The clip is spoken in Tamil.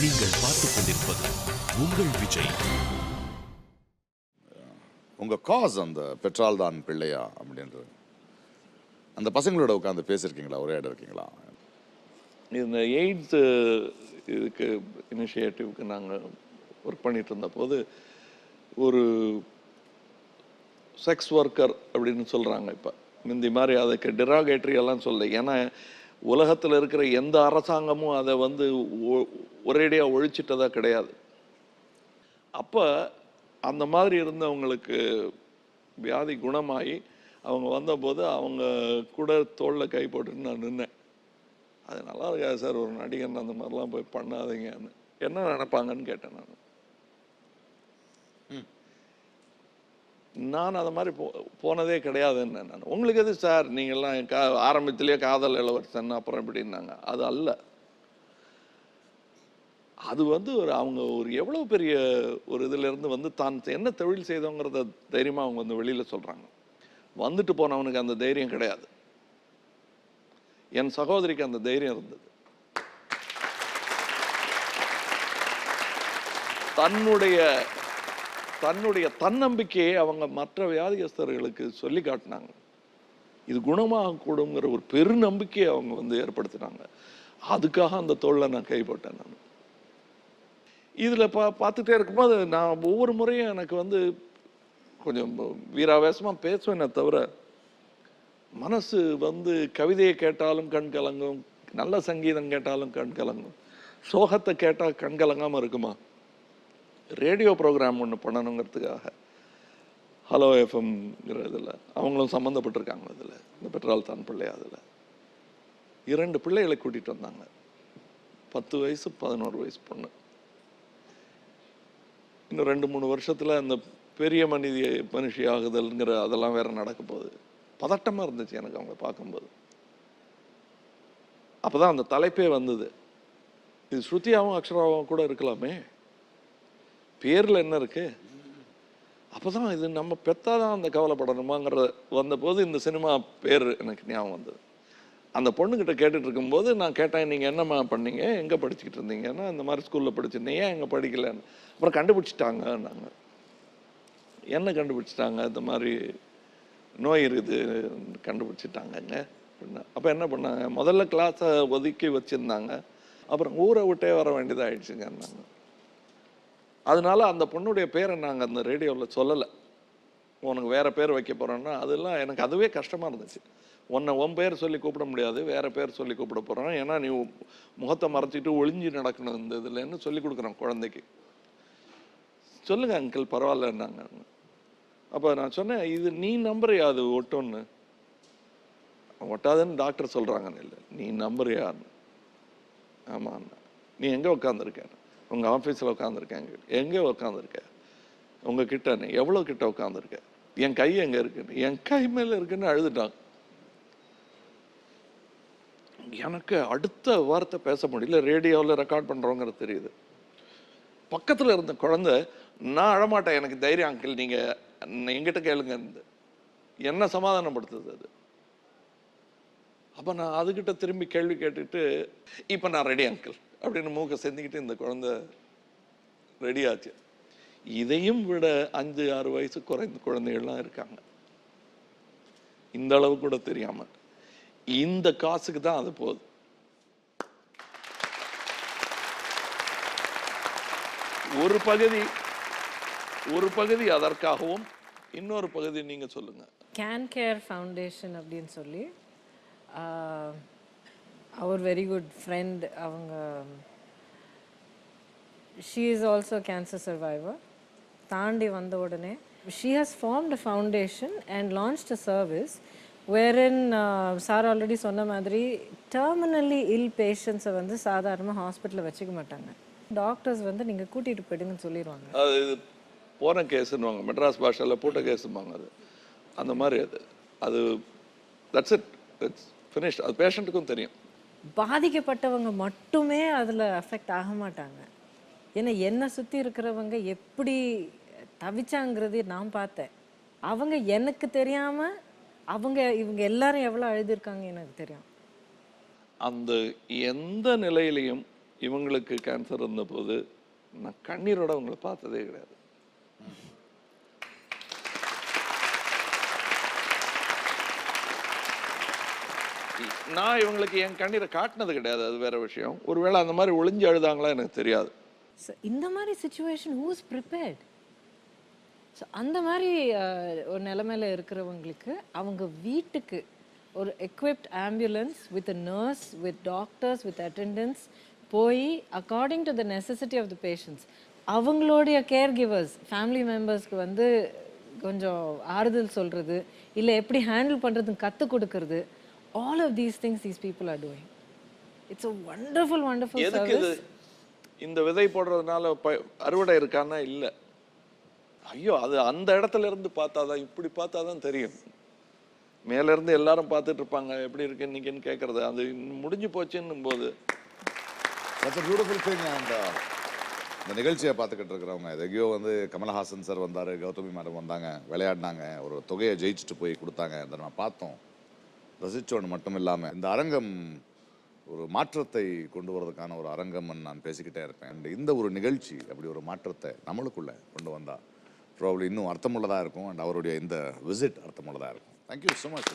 நீங்கள் பார்த்துக் கொண்டிருப்பது உங்கள் விஜய். உங்கள் காஸ் அந்த பெட்ரால் தான் பிள்ளையா அப்படின்றது. அந்த பசங்களோட உட்காந்து பேசியிருக்கீங்களா? ஒரே இடம் இருக்கீங்களா? இந்த எய்ட்ஸ் இதுக்கு இனிஷியேட்டிவ்க்கு நாங்கள் ஒர்க் பண்ணிட்டு இருந்த போது ஒரு செக்ஸ் ஒர்க்கர் அப்படின்னு சொல்கிறாங்க இப்போ. முந்தி மாதிரி அதுக்கு டிராகேட்ரி எல்லாம் சொல்ல ஏன்னா உலகத்தில் இருக்கிற எந்த அரசாங்கமும் அதை வந்து ஒ- ஒரேடியாக ஒழிச்சிட்டதா கிடையாது. அப்போ அந்த மாதிரி இருந்தவங்களுக்கு வியாதி குணமாகி அவங்க வந்தபோது அவங்க கூட தோளில் கை போட்டுன்னு நான் நின்னேன். அது நல்லா இருக்காது சார் ஒரு நடிகன் அந்த மாதிரிலாம் போய் பண்ணாதீங்கன்னு. என்ன நினப்பாங்கன்னு கேட்டேன் நான். நான் அதை மாதிரி போ போனதே கிடையாதுன்னு நான். உங்களுக்கு எது சார் நீங்கள்லாம் கா ஆரம்பத்திலேயே காதல் இளவரசன் அப்புறம் இப்படின்னாங்க அது அல்ல. அது வந்து ஒரு அவங்க ஒரு எவ்வளோ பெரிய ஒரு இதுலேருந்து வந்து தான் என்ன தொழில் செய்தோங்கிறத தைரியமாக அவங்க வந்து வெளியில் சொல்கிறாங்க வந்துட்டு போனவனுக்கு அந்த தைரியம் கிடையாது. என் சகோதரிக்கு அந்த தைரியம் இருந்தது. தன்னுடைய தன்னுடைய தன்னம்பிக்கையை அவங்க மற்ற வியாதிகஸ்தர்களுக்கு சொல்லி காட்டினாங்க. இது குணமாகக்கூடுங்கிற ஒரு பெரு நம்பிக்கையை அவங்க வந்து ஏற்படுத்தினாங்க. அதுக்காக அந்த தோளில் நான் கைப்பட்டேன் நான். இதில் பா பார்த்துட்டே இருக்கும்போது நான் ஒவ்வொரு முறையும் எனக்கு வந்து கொஞ்சம் வீராவேசமாக பேசுவேனே தவிர மனசு வந்து கவிதையை கேட்டாலும் கண் கலங்கும் நல்ல சங்கீதம் கேட்டாலும் கண் கலங்கும் சோகத்தை கேட்டால் கண் கலங்காமல் இருக்குமா? ரேடியோ ப்ரோக்ராம் ஒன்று பண்ணணுங்கிறதுக்காக ஹலோ எஃப்எம்ங்கிற இதில் அவங்களும் சம்மந்தப்பட்டிருக்காங்க இதில் இந்த பெட்ரால் தான் பிள்ளை அதில். இரண்டு பிள்ளைகளை கூட்டிகிட்டு வந்தாங்க. பத்து வயசு பதினோரு வயசு பொண்ணு. இன்னும் ரெண்டு மூணு வருஷத்தில் அந்த பெரிய மனித மனுஷி ஆகுதல்ங்கிற அதெல்லாம் வேற நடக்க போகுது. பதட்டமாக இருந்துச்சு எனக்கு அவங்க பார்க்கும்போது. அப்போ தான் அந்த தலைப்பே வந்தது. இது ஸ்ருதியாவும் அக்ஷராவும் கூட இருக்கலாமே. பேரில் என்ன இருக்கு? அப்பதான் இது நம்ம பெத்தாதான் அந்த கவலைப்படணுமாங்கிற வந்தபோது இந்த சினிமா பேர் எனக்கு ஞாபகம் வந்தது. அந்த பொண்ணுக்கிட்ட கேட்டுட்டு இருக்கும்போது நான் கேட்டேன் நீங்கள் என்னம்மா பண்ணீங்க? எங்கே படிச்சுக்கிட்டு இருந்தீங்கன்னா இந்த மாதிரி ஸ்கூலில் படிச்சிருந்தீங்க ஏன் எங்க படிக்கலன்னு? அப்புறம் கண்டுபிடிச்சிட்டாங்கன்னாங்க. என்ன கண்டுபிடிச்சிட்டாங்க? இந்த மாதிரி நோய் இருக்குது கண்டுபிடிச்சிட்டாங்கங்க அப்படின்னா. அப்போ என்ன பண்ணாங்க? முதல்ல கிளாஸை ஒதுக்கி வச்சுருந்தாங்க. அப்புறம் ஊரை விட்டே வர வேண்டியதாக வேண்டியதாகிடுச்சுங்கன்னாங்க அதனால அந்த பொண்ணுடைய பேரை நாங்கள் அந்த ரேடியோவில் சொல்லலை. உனக்கு வேறு பேர் வைக்க போகிறோன்னா அதெல்லாம் எனக்கு அதுவே கஷ்டமாக இருந்துச்சு. உன்னை உன் பேர் சொல்லி கூப்பிட முடியாது வேறு பேர் சொல்லி கூப்பிட போகிறோம் ஏன்னா நீ முகத்தை மறைச்சிட்டு ஒளிஞ்சு நடக்கணும் இந்த இதுலன்னு சொல்லி கொடுக்குறோம் குழந்தைக்கு. சொல்லுங்கள் அங்கிள் பரவாயில்லன்னாங்க. அப்போ நான் சொன்னேன் இது நீ நம்புறியா அது ஒட்டும்னு? ஒட்டாதுன்னு டாக்டர் சொல்கிறாங்கன்னு இல்லை. நீ நம்புறியான்னு? ஆமாண்ணா. நீ எங்கே உட்காந்துருக்கேன் உங்கள் ஆஃபீஸில் உட்காந்துருக்கேன் எங்கே உட்காந்துருக்க உங்கள் கிட்ட நீ எவ்வளோ கிட்ட உட்காந்துருக்க என் கை எங்கே இருக்குன்னு? என் கை மேலே இருக்குன்னு அழுதுட்டான். எனக்கு அடுத்த வார்த்தை பேச முடியல. ரேடியோவில் ரெக்கார்ட் பண்ணுறோங்கிறது தெரியுது. பக்கத்தில் இருந்த குழந்தை நான் அழமாட்டேன் எனக்கு தைரியம் அங்கிள் நீங்கள் எங்கிட்ட கேளுங்க. என்ன சமாதானப்படுத்துது அது? அப்போ நான் அதுக்கிட்ட திரும்பி கேள்வி கேட்டுட்டு இப்போ நான் ரெடி அங்கிள் அப்படின்னு மூக்கை செஞ்சுக்கிட்டு இந்த குழந்தை ரெடியாச்சு இதையும் விட அஞ்சு ஆறு வயசு குறைந்த குழந்தைகள்லாம் இருக்காங்க. இந்த அளவு கூட தெரியாம. இந்த காசுக்கு தான் அது போகுது ஒரு பகுதி ஒரு பகுதி அதற்காகவும் இன்னொரு பகுதி நீங்க சொல்லுங்க. கேன் கேர் ஃபவுண்டேஷன் அப்படின்னு சொல்லி அவர் வெரி குட் ஃப்ரெண்ட் அவங்க she is also cancer survivor தாண்டி வந்த உடனே she has formed a foundation and launched a service வேரின் sir already சொன்ன மாதிரி டெர்மினலி இல் பேஷண்ட்ஸை வந்து சாதாரணமாக ஹாஸ்பிட்டலில் வச்சுக்க மாட்டாங்க. டாக்டர்ஸ் வந்து நீங்கள் கூட்டிகிட்டு போயிடுங்கன்னு சொல்லிடுவாங்க அது போன கேஸுன்னுவாங்க மெட்ராஸ் பாஷையில் போட்ட கேஸும்பாங்க அது. அந்த மாதிரி அது. அது தட்ஸ் இட் இட்ஸ் ஃபினிஷ் அது பேஷண்ட்டுக்கும் தெரியும். பாதிக்கப்பட்டவங்க மட்டுமே அதில் அஃபெக்ட் ஆக மாட்டாங்க. ஏன்னா என்னை சுற்றி இருக்கிறவங்க எப்படி தவிச்சாங்கிறது நான் பார்த்தேன். அவங்க எனக்கு தெரியாமல் அவங்க இவங்க எல்லாரும் எவ்வளோ அழுதுருக்காங்க எனக்கு தெரியும். அந்த எந்த நிலையிலையும் இவங்களுக்கு கேன்சர் இருந்தபோது நான் கண்ணீரோட அவங்கள பார்த்ததே கிடையாது. நான் இவங்களுக்கு என் கண்ணீரை காட்டினது கிடையாது அது வேற விஷயம். ஒருவேளை அந்த மாதிரி ஒளிஞ்சு அழுதாங்களா எனக்கு தெரியாது. இந்த மாதிரி சுச்சுவேஷன் ஹூஸ் ப்ரிப்பேர்ட் ஸோ அந்த மாதிரி ஒரு நிலமையில இருக்கிறவங்களுக்கு அவங்க வீட்டுக்கு ஒரு equipped ambulance with nurse with doctors with attendants போய் according to the necessity of the patients அவங்களுடைய கேர் கிவர்ஸ் ஃபேமிலி மெம்பர்ஸ்க்கு வந்து கொஞ்சம் ஆறுதல் சொல்கிறது இல்லை எப்படி ஹேண்டில் பண்ணுறதுன்னு கற்றுக் கொடுக்கறது all of these things these people are doing it's a wonderful wonderful எதுக்கு இது சர்வீஸ் இந்த விதை போடுறதுனால அறுவடை இருக்கான்னா இல்லை. ஐயோ அது அந்த இடத்துல இருந்து பார்த்தாதான் இப்படி பார்த்தாதான் தெரியும். மேல இருந்து எல்லாரும் பார்த்துட்டு இருப்பாங்க எப்படி இருக்கு இன்னைக்குன்னு கேட்கறது அது முடிஞ்சு போச்சுன்னும் போது தட்ஸ் பியூட்டிஃபுல் திங் அண்ட் இந்த நிகழ்ச்சியை பார்த்துக்கிட்டு இருக்கிறவங்க எங்கேயோ வந்து கமலஹாசன் சார் வந்தார் கௌதமி மேடம் வந்தாங்க விளையாடினாங்க ஒரு தொகையை ஜெயிச்சுட்டு போய் கொடுத்தாங்க அதை நான் பார்த்தோம். ரசித்தோன்னு மட்டும் இல்லாமல் இந்த அரங்கம் ஒரு மாற்றத்தை கொண்டு வரதுக்கான ஒரு அரங்கம்னு நான் பேசிக்கிட்டே இருப்பேன். அண்ட் இந்த ஒரு நிகழ்ச்சி அப்படி ஒரு மாற்றத்தை நம்மளுக்குள்ள கொண்டு வந்தால் ப்ராப்ளம் இன்னும் அர்த்தமுள்ளதாக இருக்கும். அண்ட் அவருடைய இந்த விசிட் அர்த்தமுள்ளதாக இருக்கும். Thank you so much